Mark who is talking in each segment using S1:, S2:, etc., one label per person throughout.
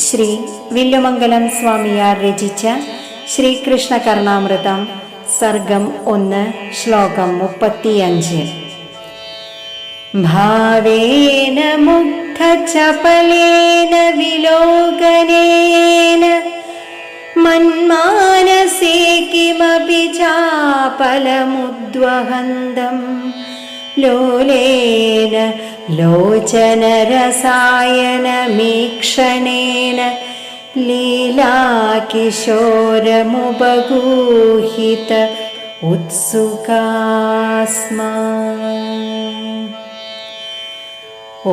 S1: ശ്രീ വില്ലുമംഗലം സ്വാമിയാർ രചിച്ച ശ്രീകൃഷ്ണ കർണാമൃതം സർഗം ഒന്ന് ശ്ലോകം മുപ്പത്തിയഞ്ച്. ഭാവേന മുഗ്ധചപലേന വിലോകനേന മന്മാനസേ കിമപി ചാപലമുദ്വഹന്തം लोलेन लोचनरसायनमीक्षणेन लीलाकिशोरमुपगूहित किशोरमुपगुहित ॐ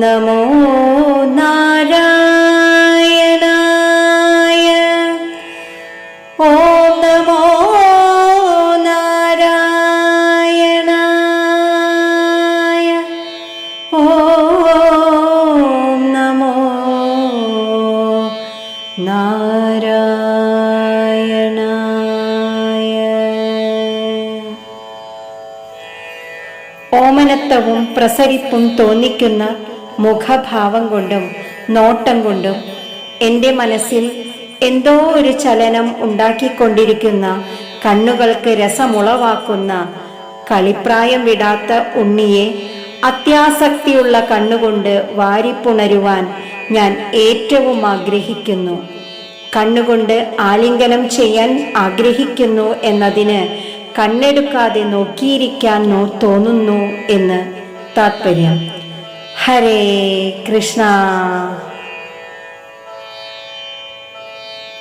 S1: नमो നാരായണായ. ഓമനത്വവും പ്രസരിപ്പും തോന്നിക്കുന്ന മുഖഭാവം കൊണ്ടും നോട്ടം കൊണ്ടും എന്റെ മനസ്സിൽ എന്തോ ഒരു ചലനം ഉണ്ടാക്കിക്കൊണ്ടിരിക്കുന്ന കണ്ണുകൾക്ക് രസമുളവാക്കുന്ന കളിപ്രായം വിടാത്ത ഉണ്ണിയെ അത്യാസക്തിയുള്ള കണ്ണുകൊണ്ട് വാരിപ്പുണരുവാൻ ഞാൻ ഏറ്റവും ആഗ്രഹിക്കുന്നു. കണ്ണുകൊണ്ട് ആലിംഗനം ചെയ്യാൻ ആഗ്രഹിക്കുന്നു എന്നതിന് കണ്ണെടുക്കാതെ നോക്കിയിരിക്കാൻ തോന്നുന്നു എന്ന് താത്പര്യം. ഹരേ കൃഷ്ണ.